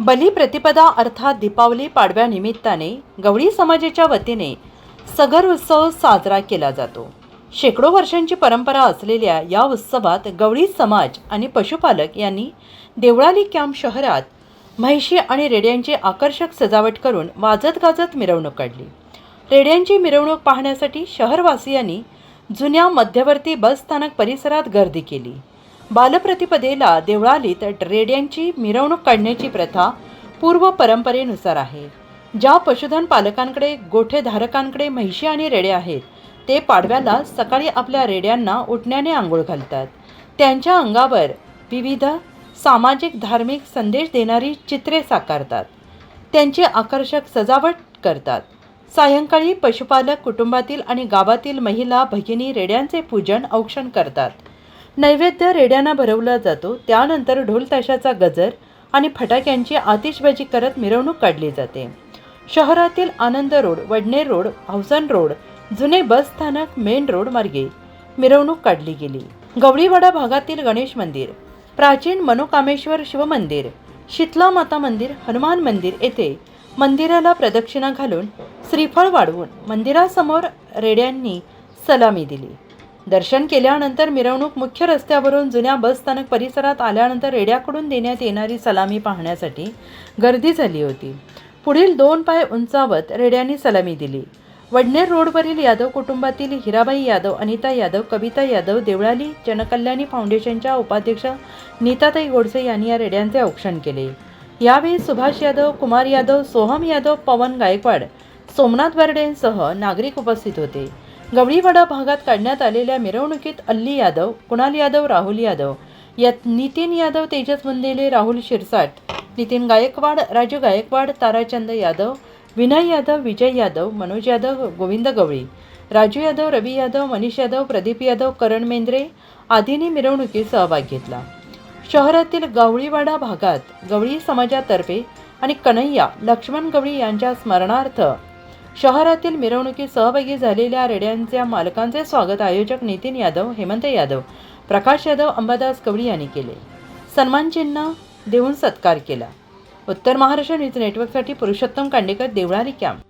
बलिप्रतिपदा अर्थात दीपावली पाडव्यानिमित्ताने गवळी समाजाच्या वतीने सगर उत्सव साजरा केला जातो. शेकडो वर्षांची परंपरा असलेल्या या उत्सवात गवळी समाज आणि पशुपालक यांनी देवळाली कॅम्प शहरात म्हैशी आणि रेड्यांची आकर्षक सजावट करून वाजत गाजत मिरवणूक काढली. रेड्यांची मिरवणूक पाहण्यासाठी शहरवासियांनी जुन्या मध्यवर्ती बसस्थानक परिसरात गर्दी केली. बालप्रतिपदेला देवळालीत रेड्यांची मिरवणूक काढण्याची प्रथा पूर्व परंपरेनुसार आहे. ज्या पशुधन पालकांकडे गोठेधारकांकडे म्हैशी आणि रेडे आहेत ते पाडव्याला सकाळी आपल्या रेड्यांना उठण्याने आंघोळ घालतात. त्यांच्या अंगावर विविध सामाजिक धार्मिक संदेश देणारी चित्रे साकारतात. त्यांची आकर्षक सजावट करतात. सायंकाळी पशुपालक कुटुंबातील आणि गावातील महिला भगिनी रेड्यांचे पूजन औक्षण करतात. नैवेद्य रेड्यांना भरवला जातो. त्यानंतर ढोलताशाचा गजर आणि फटाक्यांची आतिषबाजी करत मिरवणूक काढली जाते. शहरातील Anand road Vadner road Hausan road जुने बस स्थानक मेन रोड मार्गे मिरवणूक काढली गेली. गवळीवाडा भागातील गणेश मंदिर प्राचीन मनोकामेश्वर शिवमंदिर शीतला माता मंदिर हनुमान मंदिर येथे मंदिराला प्रदक्षिणा घालून श्रीफळ वाढवून मंदिरासमोर रेड्यांनी सलामी दिली. दर्शन केल्यानंतर मिरवणूक मुख्य रस्त्यावरून जुन्या बसस्थानक परिसरात आल्यानंतर रेड्याकडून देण्यात येणारी सलामी पाहण्यासाठी गर्दी झाली होती. पुढील दोन पाय उंचावत रेड्यांनी सलामी दिली. वडनेर रोडवरील यादव कुटुंबातील हिराबाई यादव अनिता यादव कविता यादव देवळाली जनकल्याणी फाउंडेशनच्या उपाध्यक्ष नीताताई गोडसे यांनी या रेड्यांचे औक्षण केले. यावेळी सुभाष यादव कुमार यादव सोहम यादव पवन गायकवाड सोमनाथ बर्डेंसह नागरिक उपस्थित होते. गवळीवाडा भागात काढण्यात आलेल्या मिरवणुकीत अल्ली यादव कुणाल यादव राहुल यादव. यात नितीन यादव तेजस बनलेले राहुल शिरसाट नितीन गायकवाड राजू गायकवाड ताराचंद यादव विनय यादव विजय यादव मनोज यादव गोविंद गवळी. राजू यादव रवी यादव मनीष यादव प्रदीप यादव करण मेंद्रे आदींनी मिरवणुकीत सहभाग घेतला. शहरातील गवळीवाडा भागात गवळी समाजातर्फे आणि कन्हैया लक्ष्मण गवळी यांच्या स्मरणार्थ शहरातील मिरवणुकीत सहभागी झालेल्या रेड्यांच्या मालकांचे स्वागत आयोजक नितीन यादव हेमंत यादव प्रकाश यादव अंबादास कवळी यांनी केले. सन्मान चिन्ह देऊन सत्कार केला. उत्तर महाराष्ट्र न्यूज नेटवर्कसाठी पुरुषोत्तम कांडेकर देवळारी कॅम्प.